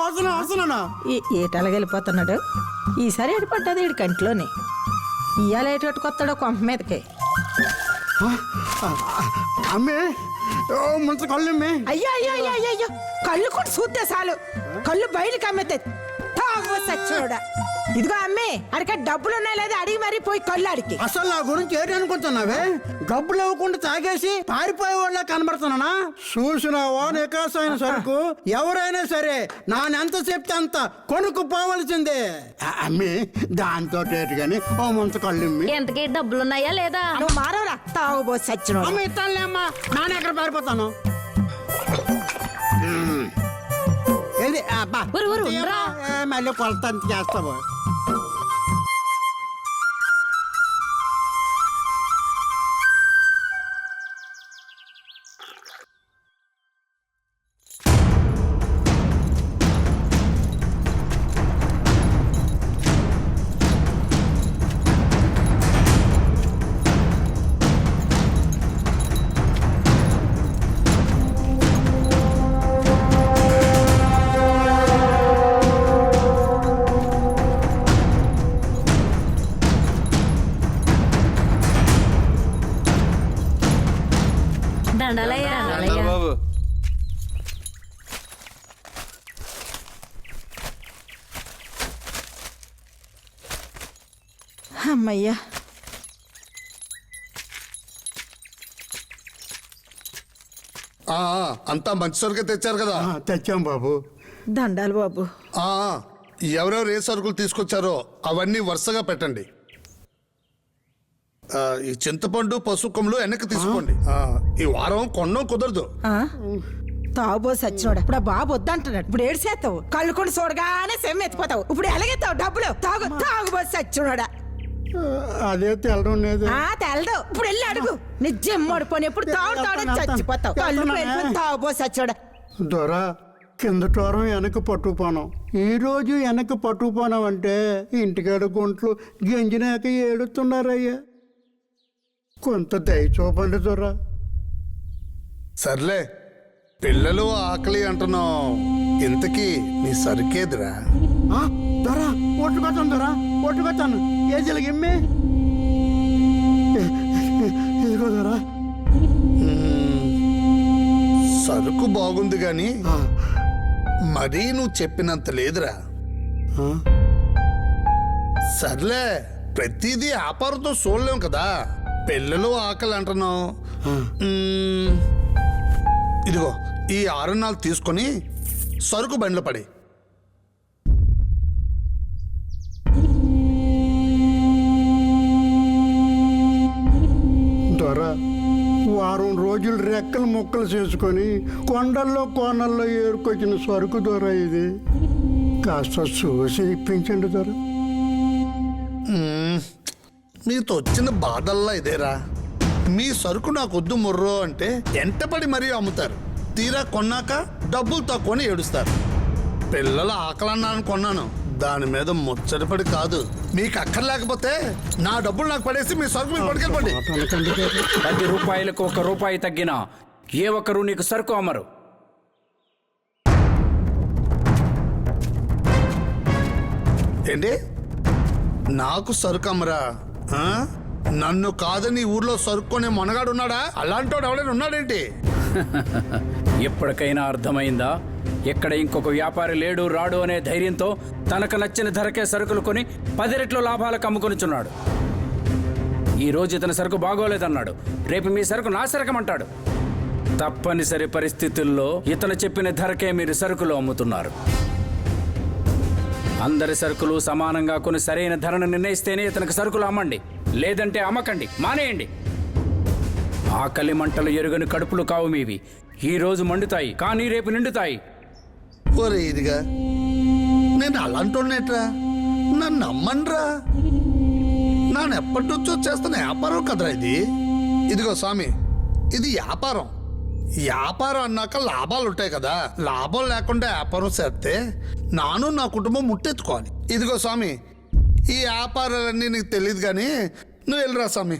వస్తున్నా వెళ్ళిపోతున్నాడు? ఈసారి ఏడిపడ్డది వీడి కంట్లోనే. ఇవాళ ఏటట్టు కొత్తాడో కొంప మీదకి. అమ్మే ఓ కళ్ళు అయ్యో అయ్యో అయ్యో కళ్ళు కూడా చూస్తే చాలు. కళ్ళు బయలుకి అమ్మితే ఇదిగో అమ్మే అడిక డబ్బులు ఉన్నాయి లేదా అడిగి మరీ పోయి కళ్ళు అడిగి. అసలు నా గురించి ఏంటి అనుకుంటున్నావే? డబ్బులు ఇవ్వకుండా తాగేసి పారిపోయే కనబడుతున్నానా? చూసినావా? నికాసైన సరుకు? ఎవరైనా సరే నానెంత చెప్తే అంత కొనుక్కు పోవలసిందే అమ్మి దాంతో గాని ఓ ముంత కళ్ళు ఎంతకి డబ్బులున్నాయా లేదా? నువ్వు మారవరా తాగుబో సచ్చినోడా. అమ్మ ఇస్తానులే అమ్మా. నాన్న ఎక్కడ పారిపోతాను. ఏ, మళ్ళీ కొలత చేస్తావు? బాబు అమ్మయ్యా. ఆ, అంతా మంచి సరుకే తెచ్చారు కదా. ఆ, తెచ్చాం బాబు. దండాలు బాబు. ఆ, ఎవరెవరు ఏ సరుకులు తీసుకొచ్చారో అవన్నీ వరుసగా పెట్టండి. ఆ, ఈ చింతపండు పసుకములు వెనక్కి తీసుకోండి. ఆ, ఈ వారం కొనడం కుదరదు. ఆ? తాగుబో సచ్చినోడా ఇప్పుడు ఆ బాబు వద్దంటున్నాడు. ఇప్పుడు ఏడ్చేస్తావు. కళ్ళు కొన్ని చూడగానే సెమ్ ఎత్తిపోతావు. ఇప్పుడు ఎలాగెత్తావు డబ్బులు. తాగు తాగుబో సచ్చినోడా. అదే తెలడం లేదు ఆ తెలదు. ఇప్పుడు వెళ్ళి అడుగు. నిజం మడిపోని ఎప్పుడు తాడు తాడు చచ్చిపోతావు. కళ్ళు పెట్టుకుని తాగుబో సచ్చినోడా. దొర కిందటి వారం వెనక్కి పట్టుకుపోనాం. ఈ రోజు వెనక్కి పట్టుకుపోనాం అంటే ఇంటికాడ గుంట్లు గెంజినాక ఏడుతున్నారయ్యా కొంత దయ చూపండి దొర సర్లే పిల్లలు ఆకలి అంటున్నావు. ఇంతకీ నీ సరుకేదిరా? దొర ఒట్టుకొచ్చాను దొర ఒట్టుకొచ్చాను ఏ జిలగిమ్మి ఇదిగో దొర సరుకు బాగుంది గాని ఆ, మరీ నువ్వు చెప్పినంత లేదురా. సర్లే ప్రతిదీ వ్యాపారంతో చూడలేం కదా? పిల్లలు ఆకలి అంటున్నావు. ఇదిగో ఈ ఆరు నాలుగు తీసుకొని సరుకు బండ్లో పడి దొర వారం రోజులు రెక్కలు ముక్కలు చేసుకొని కొండల్లో కోనల్లో ఏరుకొచ్చిన సరుకు దొర ఇది కాస్త చూసి ఇప్పించండి దొర. నీతో వచ్చిన బాధల్లా ఇదేరా. మీ సరుకు నాకు వద్దు ముర్రో అంటే ఎంటపడి మరీ అమ్ముతారు? తీరా కొన్నాక డబ్బులు తక్కువని ఏడుస్తారు. పిల్లల ఆకలన్నాను కొన్నాను. దాని మీద ముచ్చటపడి కాదు. మీకు అక్కర్లేకపోతే నా డబ్బులు నాకు పడేసి మీ సరుకు మీరు. పది రూపాయలకు ఒక రూపాయి తగ్గినా ఏ ఒక్కరు నీకు సరుకు అమ్మరు. ఏంటి? నాకు సరుకు అమ్మరా? నన్ను కాదని ఊర్లో సరుక్కునే మనగాడు ఉన్నాడా అలాంటోడు ఎవడైనా ఉన్నాడేంటి? ఎప్పటికైనా అర్థమైందా? ఎక్కడ ఇంకొక వ్యాపారి లేడు రాడు అనే ధైర్యంతో తనకు నచ్చిన ధరకే సరుకులు కొని పది రెట్లు లాభాలకు అమ్ముకొనిచున్నాడు. ఈ రోజు ఇతని సరుకు బాగోలేదన్నాడు. రేపు మీ సరుకు నా సరకమంటాడు. తప్పనిసరి పరిస్థితుల్లో ఇతను చెప్పిన ధరకే మీరు సరుకులు అమ్ముతున్నారు. అందరి సరుకులు సమానంగా కొన్ని సరైన ధరను నిర్ణయిస్తేనే ఇతనికి సరుకులు అమ్మండి. లేదంటే అమ్మకండి. మానేయండి. ఆకలి మంటలు ఎరుగని కడుపులు కావు మీవి. ఈ రోజు మండుతాయి కానీ రేపు నిండుతాయి. ఒరే ఇదిగా నేను అలాంటోనేట్రా నన్ను నమ్మన్రా నాన్న ఎప్పటి నుంచో చేస్తున్న వ్యాపారం కదరా ఇది? ఇదిగో స్వామి ఇది వ్యాపారం. వ్యాపారం అన్నాక లాభాలు ఉంటాయి కదా. లాభం లేకుండా వ్యాపారం చేస్తే నాను నా కుటుంబం ముట్టెత్తుకోవాలి. ఇదిగో స్వామి ఈ వ్యాపారాలన్నీ నీకు తెలియదు కానీ నువ్వు వెళ్ళరా స్వామి?